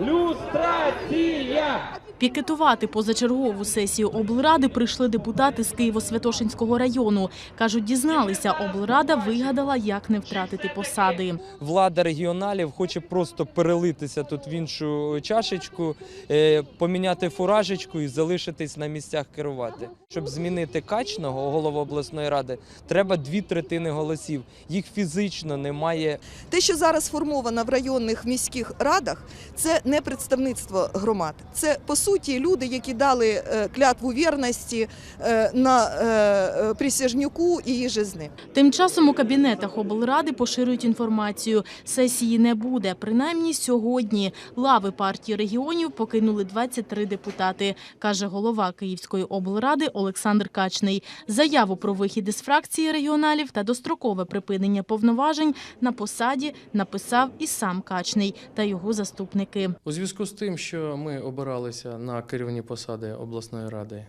Люстрація! Пікетувати позачергову сесію облради прийшли депутати з Києво-Святошинського району. Кажуть, дізналися, облрада вигадала, як не втратити посади. Влада регіоналів хоче просто перелитися тут в іншу чашечку, е, поміняти фуражечку і залишитись на місцях керувати. Щоб змінити качного голову обласної ради, треба дві третини голосів. Їх фізично немає. Те, що зараз сформовано в районних міських радах, це не представництво громад. Це по суті люди, які дали е, клятву вірності е, на е, присяжнюку і їже з ним. Тим часом у кабінетах облради поширюють інформацію. Сесії не буде. Принаймні сьогодні лави партії регіонів покинули 23 депутати, каже голова Київської облради Олександр Качний. Заяву про вихід із фракції регіоналів та дострокове припинення повноважень на посаді написав і сам Качний та його заступники. У зв'язку з тим, що ми обиралися на керівні посади обласної ради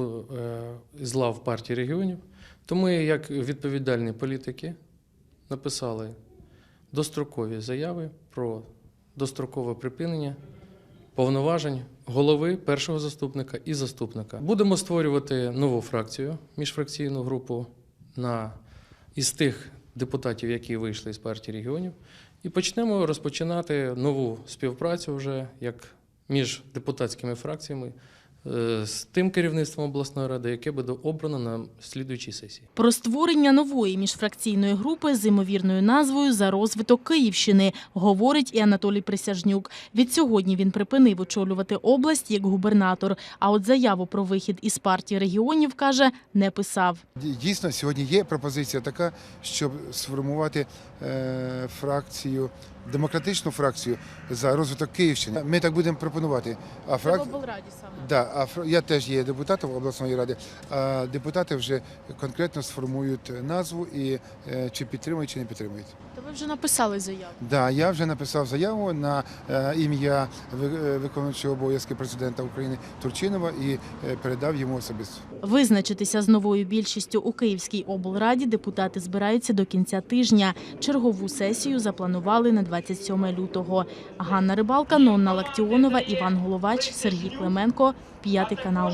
е, з лав партії регіонів, то ми, як відповідальні політики, написали дострокові заяви про дострокове припинення повноважень голови, першого заступника і заступника. Будемо створювати нову фракцію, міжфракційну групу на із тих депутатів, які вийшли з партії регіонів, і почнемо розпочинати нову співпрацю вже як між депутатськими фракціями з тим керівництвом обласної ради, яке буде обрано на слідуючій сесії. Про створення нової міжфракційної групи з імовірною назвою за розвиток Київщини говорить і Анатолій Присяжнюк. Відсьогодні він припинив очолювати область як губернатор. А от заяву про вихід із партії регіонів каже, не писав. Дійсно, сьогодні є пропозиція така, щоб сформувати е, фракцію, демократичну фракцію за розвиток Київщини. Ми так будемо пропонувати. А фрак... облраді саме. да, а я теж є депутатом обласної ради. А депутати вже конкретно сформують назву і е, чи підтримують, чи не підтримують. То ви вже написали заяву. Да, я вже написав заяву на е, ім'я ви- е, виконуючого обов'язки президента України Турчинова і передав йому особисто. Визначитися з новою більшістю у Київській облраді депутати збираються до кінця тижня. Чергову сесію запланували на 27 лютого. Ганна Рибалка, Нонна Лактіонова, Іван Головач, Сергій Клименко, п'ятий канал.